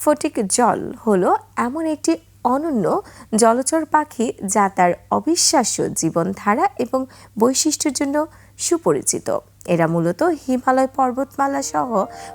ফটিক জল হলো এমন একটি অনন্য জলচর পাখি যা তার অবিশ্বাস্য জীবনধারা এবং বৈশিষ্ট্যের জন্য সুপরিচিত। এরা মূলত হিমালয় পর্বতমালা সহ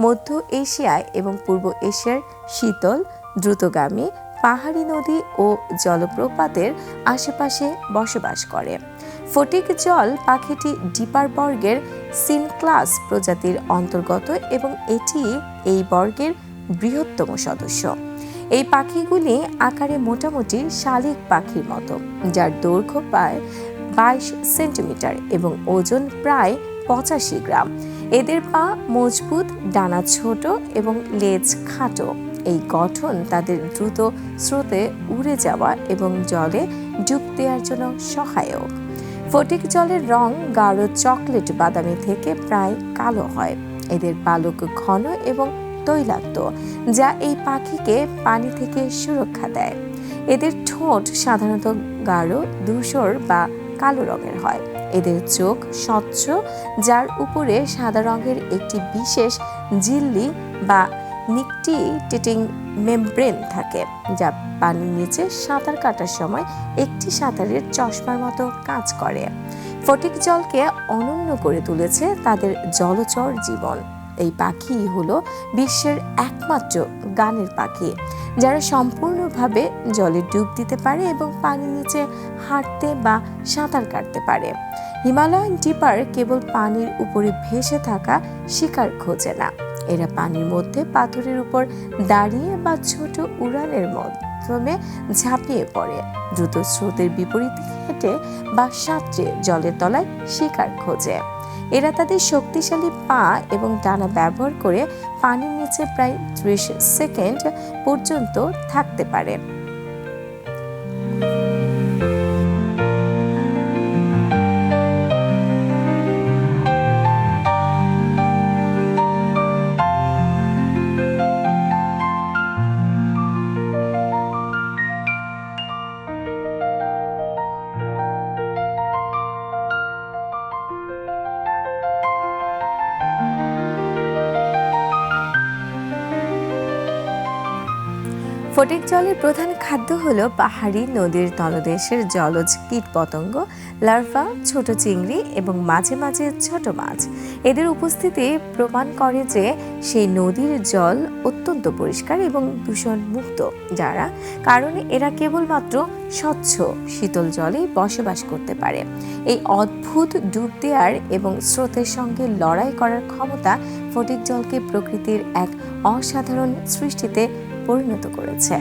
মধ্য এশিয়ায় এবং পূর্ব এশিয়ার শীতল, দ্রুতগামী, পাহাড়ি নদী ও জলপ্রপাতের আশেপাশে বসবাস করে। ফটিক জল পাখিটি ডিপার বর্গের সিনক্লাস প্রজাতির অন্তর্গত এবং এটি এই বর্গের বৃহত্তম সদস্য। এই পাখিগুলি আকারে মোটামুটি শালিক পাখির মতো, যার দৈর্ঘ্য প্রায় বাইশ সেন্টিমিটার এবং ওজন প্রায় পঁচাশি গ্রাম। এদের পা মজবুত, ডানা ছোট এবং লেজ খাটো। এই গঠন তাদের দ্রুত স্রোতে উড়ে যাওয়া এবং জলে ডুব দেওয়ার জন্য সহায়ক। ফটিক জলের রং গাঢ় চকলেট বাদামি থেকে প্রায় কালো হয়। এদের পালক ঘন এবং তৈলাক্ত যা এই পাখিকে পানি থেকে সুরক্ষা দেয়। এদের ঠোঁট সাধারণত গাঢ়, ধূসর বা কালো রঙের হয়। এদের চোখ স্বচ্ছ, যার উপরে সাদা রঙের একটি বিশেষ জিল্লি বা নিকটিটেটিং মেমব্রেন থাকে, যা পানির নিচে সাঁতার কাটার সময় একটি সাঁতারের চশমার মতো কাজ করে। ফটিক জলকে অনন্য করে তুলেছে তাদের জলচর জীবন। এই পাখি হলো বিশ্বের একমাত্র গানের পাখি, যারা সম্পূর্ণভাবে জলে ডুব দিতে পারে এবং পানির নিচে হাঁটতে বা সাঁতার কাটতে পারে। হিমালয়ান ডিপার কেবল পানির উপরে ভেসে থাকা শিকার খোঁজে না, এরা পানির মধ্যে পাথরের উপর দাঁড়িয়ে বা ছোট উড়ানের মাধ্যমে ঝাঁপিয়ে পড়ে, দ্রুত স্রোতের বিপরীতে হেঁটে বা সাঁতরে জলের তলায় শিকার খোঁজে। এরা তাদের শক্তিশালী পা এবং ডানা ব্যবহার করে পানির নিচে প্রায় ত্রিশ সেকেন্ড পর্যন্ত থাকতে পারে। ফটিক জলের প্রধান খাদ্য হল পাহাড়ি নদীর তলদেশের জলজ কীট পতঙ্গ লার্ভা, ছোট চিংড়ি এবং মাঝে মাঝে ছোট মাছ। এদের উপস্থিতি প্রমাণ করে যে সেই নদীর জল অত্যন্ত পরিষ্কার এবং দূষণ মুক্ত যারা কারণে এরা কেবলমাত্র স্বচ্ছ শীতল জলে বসবাস করতে পারে। এই অদ্ভুত ডুব দেওয়ার এবং স্রোতের সঙ্গে লড়াই করার ক্ষমতা ফটিক জলকে প্রকৃতির এক অসাধারণ সৃষ্টিতে পরিণত করেছে।